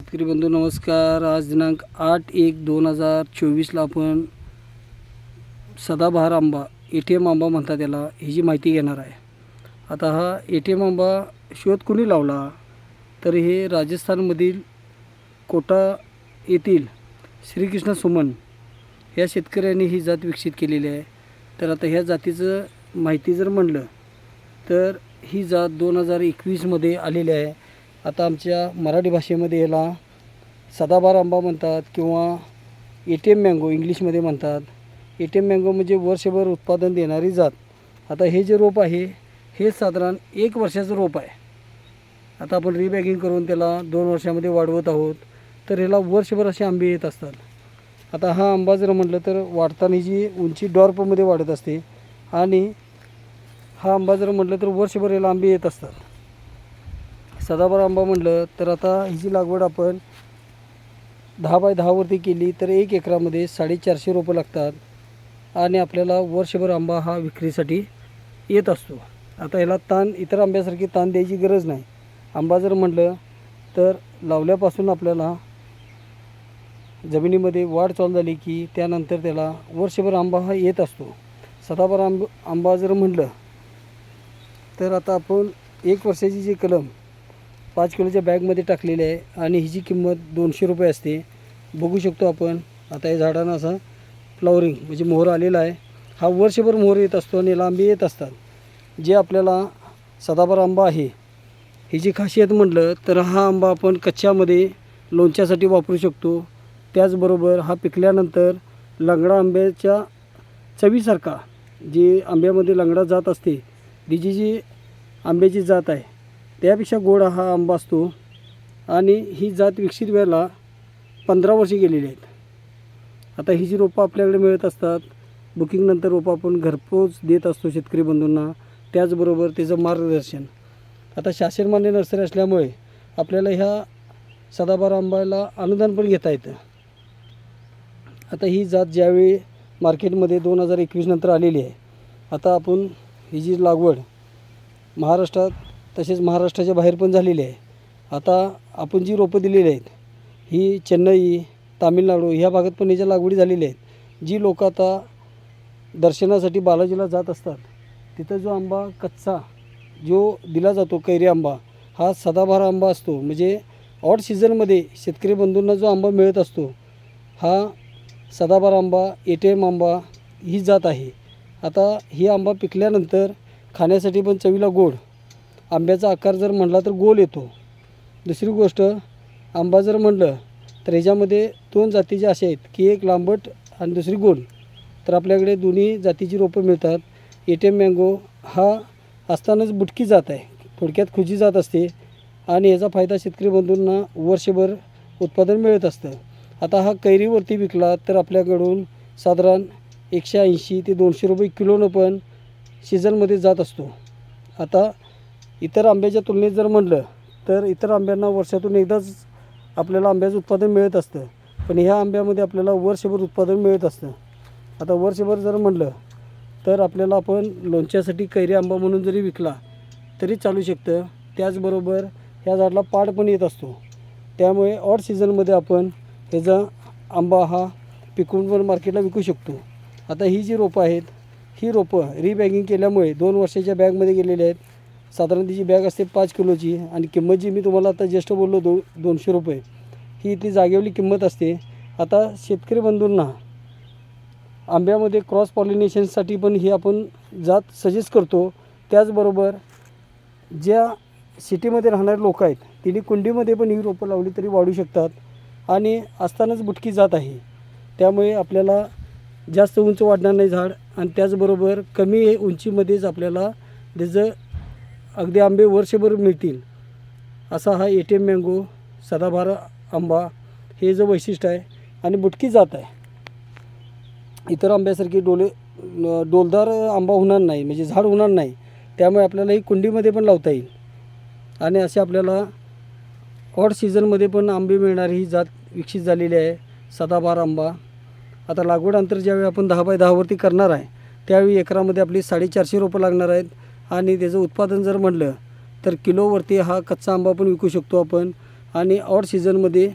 शेतकरी बंधू नमस्कार. आज दिनांक आठ एक दोन हजार चोवीसला आपण सदाबहार आंबा ए टी एम आंबा म्हणतात त्याला ह्याची माहिती घेणार आहे. आता हा ए टी एम आंबा शोध कोणी लावला? तर हे राजस्थानमधील कोटा येथील श्रीकृष्ण सुमन या शेतकऱ्यांनी ही जात विकसित केलेली आहे. तर आता ह्या जातीचं माहिती जर म्हणलं तर ही जात दोन हजार एकवीसमध्ये आलेली आहे. आता आमच्या मराठी भाषेमध्ये याला सदाबार आंबा म्हणतात किंवा ए टी एम मँगो इंग्लिशमध्ये म्हणतात. ए टी एम मँगो म्हणजे वर्षभर उत्पादन देणारी जात. आता हे जे रोप आहे हे साधारण एक वर्षाचं रोप आहे. आता आपण रिबॅगिंग करून त्याला दोन वर्षामध्ये वाढवत आहोत तर ह्याला वर्षभर असे आंबे येत असतात. आता हा आंबा जर म्हटलं तर वाढताना जी उंची डॉर्पमध्ये वाढत असते आणि हा आंबा जर म्हटलं तर वर्षभर याला आंबे येत असतात. सदाबर आंबा म्हटलं तर आता हिची लागवड आपण दहा बाय दहावरती केली तर एक एकरामध्ये साडेचारशे रोपं लागतात आणि आपल्याला वर्षभर आंबा हा विक्रीसाठी येत असतो. आता ह्याला ताण इतर आंब्यासारखी ताण द्यायची गरज नाही. आंबा जर म्हटलं तर लावल्यापासून आपल्याला जमिनीमध्ये वाढ चालू झाली की त्यानंतर त्याला वर्षभर आंबा हा येत असतो. सदाभर आंब आंबा जर म्हटलं तर आता आपण एक वर्षाची जी कलम पाच किलोच्या बॅगमध्ये टाकलेली आहे आणि हिची किंमत दोनशे रुपये असते. बघू शकतो आपण. आता या झाडांना असा फ्लॉवरिंग म्हणजे मोहर आलेला आहे. हा वर्षभर मोहर येत असतो आणि याला आंबे येत असतात. जे आपल्याला सदाभर आंबा आहे हिची खासियत म्हटलं तर हा आंबा आपण कच्च्यामध्ये लोणच्यासाठी वापरू शकतो. त्याचबरोबर हा पिकल्यानंतर लंगडा आंब्याच्या चवीसारखा जी आंब्यामध्ये लंगडा जात असते तिची जी आंब्याची जात आहे त्यापेक्षा गोड हा आंबा असतो. आणि ही जात विकसित व्हायला पंधरा वर्षे गेलेली आहेत. आता ही जी रोपं आपल्याकडे मिळत असतात बुकिंगनंतर रोपं आपण घरपोच देत असतो शेतकरी बंधूंना. त्याचबरोबर त्याचं मार्गदर्शन. आता शासनमान्य नर्सरी असल्यामुळे आपल्याला ह्या सदाबार आंब्याला अनुदान पण घेता येतं. आता ही जात ज्यावेळी मार्केटमध्ये दोन हजार एकवीस नंतर आलेली आहे आता आपण ही जी लागवड महाराष्ट्रात तसेच महाराष्ट्राच्या बाहेर पण झालेली आहे. आता आपण जी रोपं दिलेली आहेत ही चेन्नई तामिळनाडू ह्या भागात पण याच्या लागवडी झालेली आहेत. जी लोक आता दर्शनासाठी बालाजीला जात असतात तिथं जो आंबा कच्चा जो दिला जातो कैरी आंबा हा सदाबहार आंबा असतो. म्हणजे ऑड सीझनमध्ये शेतकरी बंधूंना जो आंबा मिळत असतो हा सदाबहार आंबा ए टी एम आंबा ही जात आहे. आता ही आंबा पिकल्यानंतर खाण्यासाठी पण चवीला गोड आंब्याचा आकार जर म्हटला तर गोल येतो. दुसरी गोष्ट आंबा जर म्हटलं तर ह्याच्यामध्ये दोन जातीचे असे आहेत की एक लांबट आणि दुसरी गोल. तर आपल्याकडे दोन्ही जातीची रोपं मिळतात. ए टी एम मँगो हा असतानाच बुटकी जात आहे. थोडक्यात खुजी जात असते आणि याचा फायदा शेतकरी बंधूंना वर्षभर उत्पादन मिळत असतं. आता हा कैरीवरती विकला तर आपल्याकडून साधारण एकशे ऐंशी ते दोनशे रुपये किलोनं पण सीझनमध्ये जात असतो. आता इतर आंब्याच्या तुलनेत जर म्हणलं तर इतर आंब्यांना वर्षातून एकदाच आपल्याला आंब्याचं उत्पादन मिळत असतं. पण ह्या आंब्यामध्ये आपल्याला वर्षभर उत्पादन मिळत असतं. आता वर्षभर जर म्हणलं तर आपल्याला आपण लोणच्यासाठी कैरी आंबा म्हणून जरी विकला तरी चालू शकतं. त्याचबरोबर ह्या झाडाला पाड पण येत असतो. त्यामुळे ऑड सीझनमध्ये आपण ह्याचा आंबा हा पिकवून पण मार्केटला विकू शकतो. आता ही जी रोपं आहेत ही रोपं रिबॅगिंग केल्यामुळे दोन वर्षाच्या बॅगमध्ये गेलेली आहेत. साधारण तिची बॅग असते पाच किलोची आणि किंमत जी मी तुम्हाला आता जस्ट बोललो दो दोनशे रुपये ही इथली जागेवली किंमत असते. आता शेतकरी बंधूंना आंब्यामध्ये क्रॉस पॉलिनेशनसाठी पण ही आपण जात सजेस्ट करतो. त्याचबरोबर ज्या सिटीमध्ये राहणारे लोक आहेत तिने कुंडीमध्ये पण ही रोपं लावली तरी वाढू शकतात आणि असतानाच बुटकी जात आहे. त्यामुळे आपल्याला जास्त उंच वाढणार नाही झाड आणि त्याचबरोबर कमी उंचीमध्येच आपल्याला त्याचं अगदी आंबे वर्षभर मिळतील. असा हा ए टी एम मँगो सदाभार आंबा हे जे वैशिष्ट्य आहे आणि बुटकी जात आहे. इतर आंब्यासारखी डोले डोलदार आंबा होणार नाही म्हणजे झाड होणार नाही. त्यामुळे आपल्याला ही कुंडीमध्ये पण लावता येईल. आणि असे आपल्याला ऑड सीझनमध्ये पण आंबे मिळणारी ही जात विकसित झालेली आहे सदाभार आंबा. आता लागवड अंतर ज्यावेळी आपण दहा बाय दहावरती करणार आहे त्यावेळी एकरामध्ये आपली साडेचारशे रोपं लागणार आहेत. आणि त्याचं उत्पादन जर म्हणलं तर किलोवरती हा कच्चा आंबा पण विकू शकतो आपण. आणि ऑड सीझनमध्ये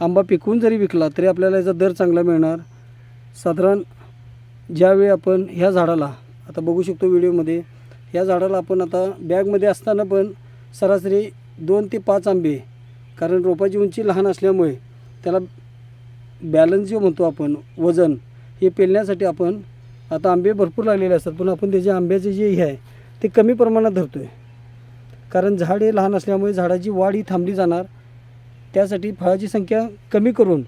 आंबा पिकवून जरी विकला तरी आपल्याला याचा दर चांगला मिळणार. साधारण ज्यावेळी आपण ह्या झाडाला आता बघू शकतो व्हिडिओमध्ये ह्या झाडाला आपण आता बॅगमध्ये असताना पण सरासरी दोन ते पाच आंबे कारण रोपाची उंची लहान असल्यामुळे त्याला बॅलन्स जे म्हणतो आपण वजन हे पेलण्यासाठी आपण आता आंबे भरपूर लागलेले असतात. पण आपण त्याचे आंब्याचे जे हे आहे ते कमी प्रमाणात धरतो आहे कारण झाड हे लहान असल्यामुळे झाडाची वाढ ही थांबली जाणार. त्यासाठी फळाची संख्या कमी करून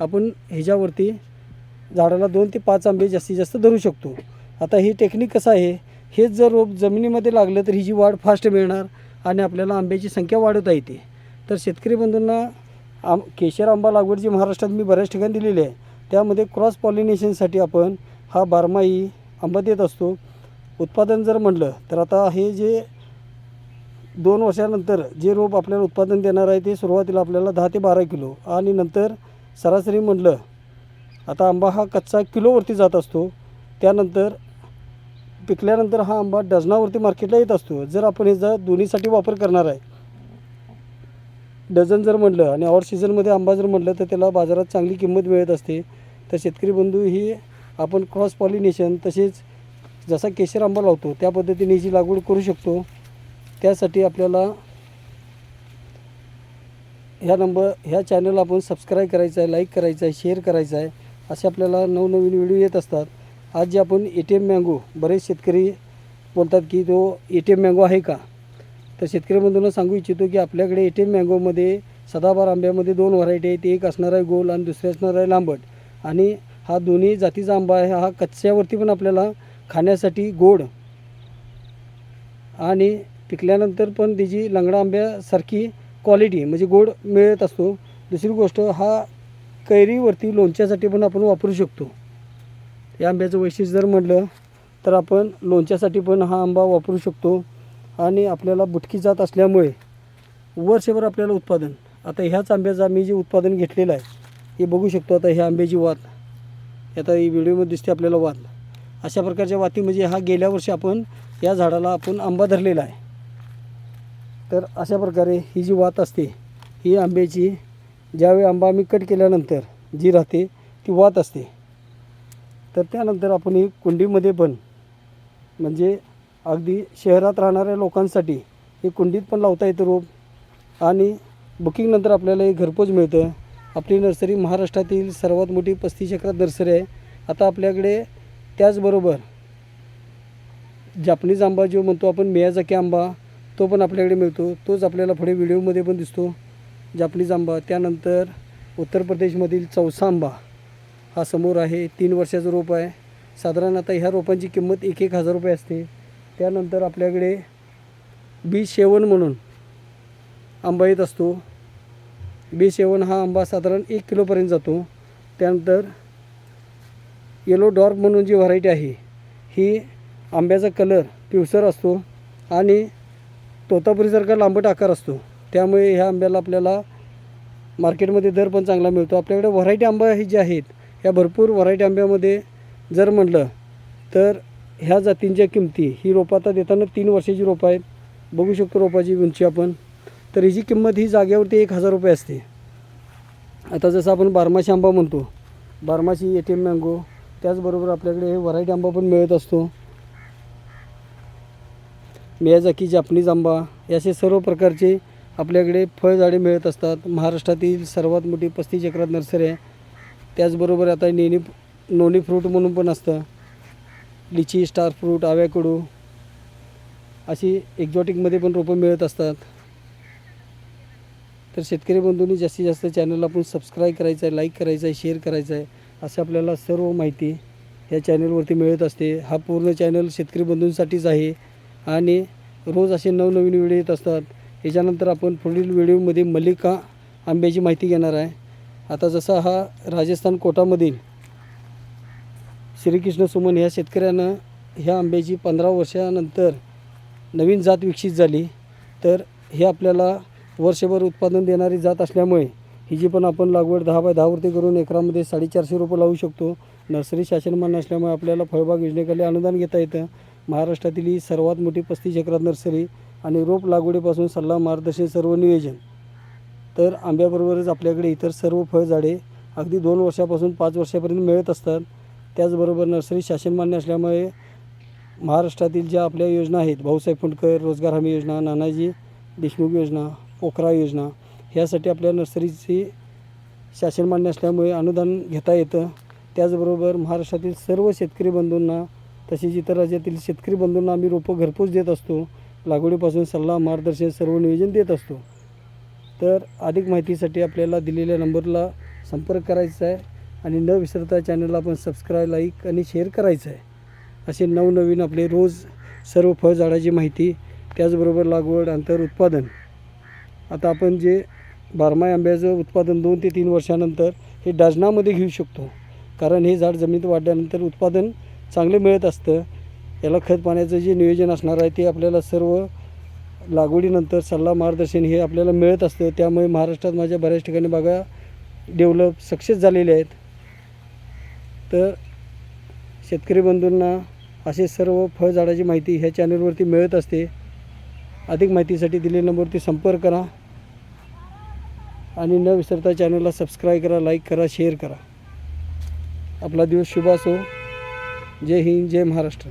आपण ह्याच्यावरती झाडाला दोन ते पाच आंबे जास्तीत जास्त धरू शकतो. आता ही टेक्निक कसं आहे? हेच जर रोप जमिनीमध्ये लागलं तर ही जी वाढ फास्ट मिळणार आणि आपल्याला आंब्याची संख्या वाढवता येते. तर शेतकरी बंधूंना आम केशर आंबा लागवड जी महाराष्ट्रात मी बऱ्याच ठिकाणी दिलेली आहे. त्यामध्ये क्रॉस पॉलिनेशनसाठी आपण हा बारमाही आंबा देत असतो. उत्पादन जर म्हटलं तर आता हे जे दोन वर्षानंतर जे रोप आपल्याला उत्पादन देणार आहे ते सुरुवातीला आपल्याला दहा ते बारा किलो आणि नंतर सरासरी म्हटलं आता आंबा हा कच्चा किलोवरती जात असतो. त्यानंतर पिकल्यानंतर हा आंबा डझनावरती मार्केटला येत असतो. जर आपण ह्याचा दोन्हीसाठी वापर करणार आहे डझन जर म्हटलं आणि ऑर सीझनमध्ये आंबा जर म्हटलं तर त्याला बाजारात चांगली किंमत मिळत असते. तर शेतकरी बंधू ही आपण क्रॉस पॉलिनेशन तसेच जसा केशर आंबा लावतो त्या पद्धतीने जी लागवड करू शकतो त्यासाठी आपल्याला ह्या नंबर ह्या चॅनल आपण सबस्क्राईब करायचं आहे लाईक करायचं आहे शेअर करायचं आहे असे आपल्याला नवनवीन व्हिडिओ येत असतात. आज जे आपण ए टी एम मँगो बरेच शेतकरी बोलतात की तो ए टी एम मँगो आहे का? तर शेतकरी बंधूंना सांगू इच्छितो की आपल्याकडे ए टी एम मँगोमध्ये सदाबार आंब्यामध्ये दोन व्हरायटी आहेत. एक असणार आहे गोल आणि दुसरे असणार आहे लांबट. आणि हा दोन्ही जातीचा आंबा आहे. हा कच्च्यावरती पण आपल्याला खाण्यासाठी गोड आणि पिकल्यानंतर पण त्याची लंगडा आंब्यासारखी क्वालिटी म्हणजे गोड मिळत असतो. दुसरी गोष्ट हा कैरीवरती लोणच्यासाठी पण आपण वापरू शकतो. या आंब्याचं वैशिष्ट्य जर म्हटलं तर आपण लोणच्यासाठी पण हा आंबा वापरू शकतो आणि आपल्याला बुटकी जात असल्यामुळे वर्षभर आपल्याला उत्पादन. आता ह्याच आंब्याचं मी जे उत्पादन घेतलेलं आहे हे बघू शकतो आता ह्या आंब्याची वात. आता ही व्हिडिओमध्ये दिसते आपल्याला वात. अशा प्रकारच्या वाती म्हणजे हा गेल्या वर्षी आपण या झाडाला आपण आंबा धरलेला आहे. तर अशा प्रकारे ही जी वात असते ही आंब्याची ज्यावेळी आंबा आम्ही कट केल्यानंतर जी राहते ती वात असते. तर त्यानंतर आपण ही कुंडीमध्ये पण म्हणजे अगदी शहरात राहणाऱ्या लोकांसाठी हे कुंडीत पण लावता येतं रोप आणि बुकिंगनंतर आपल्याला हे घरपोच मिळतं. आपली नर्सरी महाराष्ट्रातील सर्वात मोठी पस्तीस एकरात नर्सरी आहे. आता आपल्याकडे त्याचबरोबर जापनीज आंबा जो म्हणतो आपण मियाजाकी आंबा तो पण आपल्याकडे मिळतो. तोच आपल्याला पुढे व्हिडिओमध्ये पण दिसतो. जापनीज आंबा. त्यानंतर उत्तर प्रदेशमधील चौसा आंबा. हा समोर आहे. तीन वर्षाचं रोप आहे. साधारण आता ह्या रोपांची किंमत एक एक हजार रुपये असते. त्यानंतर आपल्याकडे बी शेवण म्हणून आंबा येत असतो. बी शेवण हा आंबा साधारण एक किलोपर्यंत जातो. त्यानंतर येलो डॉर्क म्हणून जी व्हरायटी आहे ही आंब्याचा कलर पिवसर असतो आणि तोतापुरीसारखा लांबट आकार असतो. त्यामुळे ह्या आंब्याला आपल्याला मार्केटमध्ये दर पण चांगला मिळतो. आपल्याकडे व्हरायटी आंबा हे जे आहेत ह्या भरपूर व्हरायटी आंब्यामध्ये जर म्हटलं तर ह्या जातींच्या किमती ही रोपं आता देताना तीन वर्षाची रोपं आहेत. बघू शकतो रोपाची उंची आपण. तर हिची किंमत ही जागेवरती एक हजार रुपये असते. आता जसं आपण बारमाशी आंबा म्हणतो बारमाशी ए टी एम मँगो त्याचबरोबर आपल्याकडे व्हरायटी आंबा पण मिळत असतो. मियाजाकी जापनीज आंबा याचे सर्व प्रकारचे आपल्याकडे फळझाडे मिळत असतात. महाराष्ट्रातील सर्वात मोठी पस्तीस चक्रात नर्सरी आहे. त्याचबरोबर आता नेनी नोनी फ्रूट म्हणून पण असतं. लिची स्टार फ्रूट आव्याकडू अशी एक्झॉटिकमध्ये पण रोपं मिळत असतात. तर शेतकरी बंधूंनी जास्तीत जास्त चॅनल आपण सबस्क्राईब करायचं आहे लाईक करायचं आहे शेअर करायचं आहे. असं आपल्याला सर्व माहिती या चॅनलवरती मिळत असते. हा पूर्ण चॅनल शेतकरी बंधूंसाठीच आहे आणि रोज असे नवनवीन व्हिडिओ येत असतात. याच्यानंतर आपण पुढील व्हिडिओमध्ये मल्लिका आंब्याची माहिती घेणार आहे. आता जसा हा राजस्थान कोटामधील श्रीकृष्ण सुमन ह्या शेतकऱ्यानं ह्या आंब्याची पंधरा वर्षानंतर नवीन जात विकसित झाली. तर हे आपल्याला वर्षभर उत्पादन देणारी जात असल्यामुळे जी पण आपण लागवड दहा बाय दहावरती करून एकरामध्ये साडेचारशे रुपये लावू शकतो. नर्सरी शासनमान असल्यामुळे आपल्याला फळबाग योजनेखाली अनुदान घेता येतं. महाराष्ट्रातील ही सर्वात मोठी पस्तीस एकरात नर्सरी आणि रोप लागवडीपासून सल्ला मार्गदर्शन सर्व नियोजन. तर आंब्याबरोबरच आपल्याकडे इतर सर्व फळझाडे अगदी दोन वर्षापासून पाच वर्षापर्यंत मिळत असतात. त्याचबरोबर नर्सरी शासनमान्य असल्यामुळे महाराष्ट्रातील ज्या आपल्या योजना आहेत भाऊसाहेब फुंडकर रोजगार हमी योजना नानाजी देशमुख योजना पोखरा योजना ह्यासाठी आपल्या नर्सरीची शासन मान्य असल्यामुळे अनुदान घेता येतं. त्याचबरोबर महाराष्ट्रातील सर्व शेतकरी बंधूंना तसेच इतर राज्यातील शेतकरी बंधूंना आम्ही रोपं घरपोच देत असतो. लागवडीपासून सल्ला मार्गदर्शन सर्व नियोजन देत असतो. तर अधिक माहितीसाठी आपल्याला दिलेल्या नंबरला संपर्क करायचा आहे आणि न विसरता चॅनलला आपण सबस्क्राईब लाईक आणि शेअर करायचं आहे. असे नवनवीन आपले रोज सर्व फळझाडाची माहिती त्याचबरोबर लागवड अंतर उत्पादन. आता आपण जे बारमाही आंब्याचं उत्पादन दोन ते तीन वर्षानंतर हे डझनामध्ये घेऊ शकतो. कारण हे झाड जमिनीत वाढल्यानंतर उत्पादन चांगलं मिळत असतं. याला खत पाण्याचं जे नियोजन असणार आहे ते आपल्याला सर्व लागवडीनंतर सल्ला मार्गदर्शन हे आपल्याला मिळत असतं. त्यामुळे महाराष्ट्रात माझ्या बऱ्याच ठिकाणी बागा डेव्हलप सक्सेस झालेले आहेत. तर शेतकरी बंधूंना असे सर्व फळझाडाची माहिती ह्या चॅनलवरती मिळत असते. अधिक माहितीसाठी दिलेल्या नंबरवरती संपर्क करा. आणि न विसरता चॅनलला सबस्क्राईब करा लाईक करा शेअर करा. आपला दिवस शुभ असो. जय हिंद जय महाराष्ट्र.